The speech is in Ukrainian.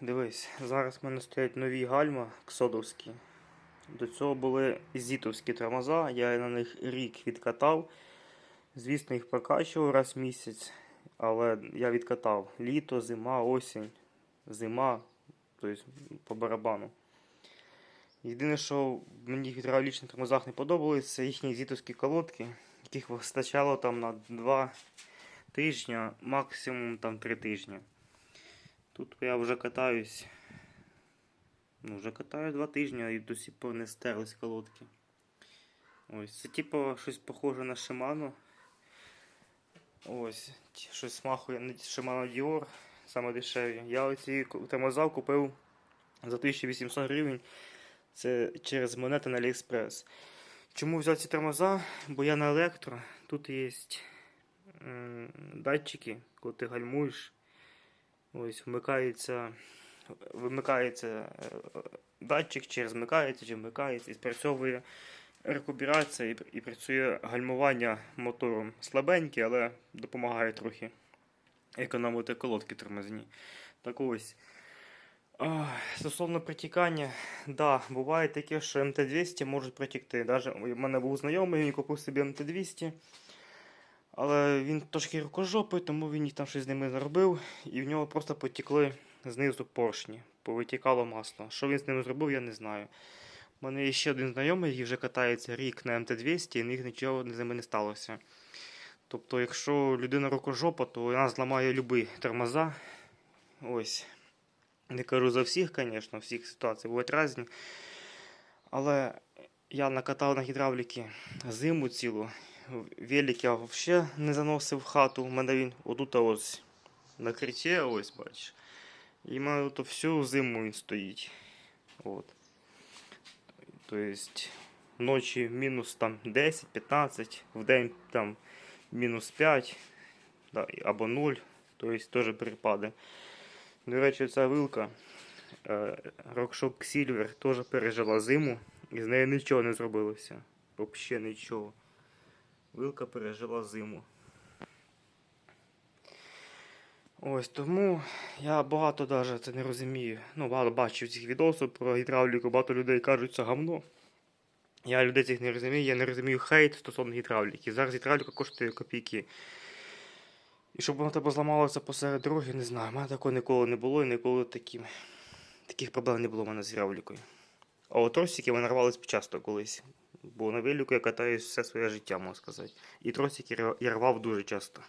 Дивись, зараз в мене стоять нові гальма ксодовські. До цього були зітовські тормоза, я на них рік відкатав. Звісно, їх прокачував раз в місяць, але я відкатав літо, зима, осінь, зима, тобто по барабану. Єдине, що мені в гідравлічних тормозах не подобалось, це їхні зітовські колодки, яких вистачало там на 2 тижні, максимум там 3 тижні. Тут я вже катаюсь. Ну, вже катаю два тижні і до сих не стерлись колодки. Ось, це типу щось похоже на Shimano. Ось, щось смахує на Shimano Dior, саме дешеві. Я оці тормоза купив за 1800 гривень. Це через монети на AliExpress. Чому взяв ці тормоза? Бо я на електро. Тут є датчики, коли ти гальмуєш. Ось вмикається, вимикається е, датчик, чи розмикається, чи вмикається, і спрацьовує рекуберація і, і працює гальмування мотором. Слабенький, але допомагає трохи економити колодки тормозні. Так ось. Стосовно протікання, да, буває таке, що МТ-200 можуть протікти. У мене був знайомий, він купив собі МТ-200. Але він трошки рукожопий, тому він їх там щось з ними зробив, і в нього просто потекли знизу поршні, повитікало масло. Що він з ними зробив, я не знаю. У мене є ще один знайомий, який вже катається рік на МТ-200, і в них нічого з ними не сталося. Тобто, якщо людина рукожопа, то вона зламає любі тормоза. Ось. Не кажу за всіх, звісно, всіх ситуацій бувають різні. Але я накатав на гідравліки зиму цілу. Велик я взагалі не заносив в хату. У мене він отут ось на криті, ось бачиш. І в мене тут всю зиму він стоїть. От. Тобто ночі мінус там 10-15, в день там мінус 5 да, або 0, тобто теж перепади. До речі, ця вилка е, Rockshock Silver теж пережила зиму і з нею нічого не зробилося. Взагалі нічого. Вилка пережила зиму. Ось тому я багато даже це не розумію. Ну, багато бачив цих відосів про гідравліку, багато людей кажуть, це гавно. Я людей цих не розумію, я не розумію хейт стосовно гідравліки. Зараз гідравліка коштує копійки. І щоб воно тебе зламалося посеред дороги, не знаю. У мене такого ніколи не було і ніколи такі... таких проблем не було в мене з гідравлікою. А от тросики мене рвались часто колись. Бо на велику я катаюсь все своє життя, можна сказати. І тросики я рвав дуже часто.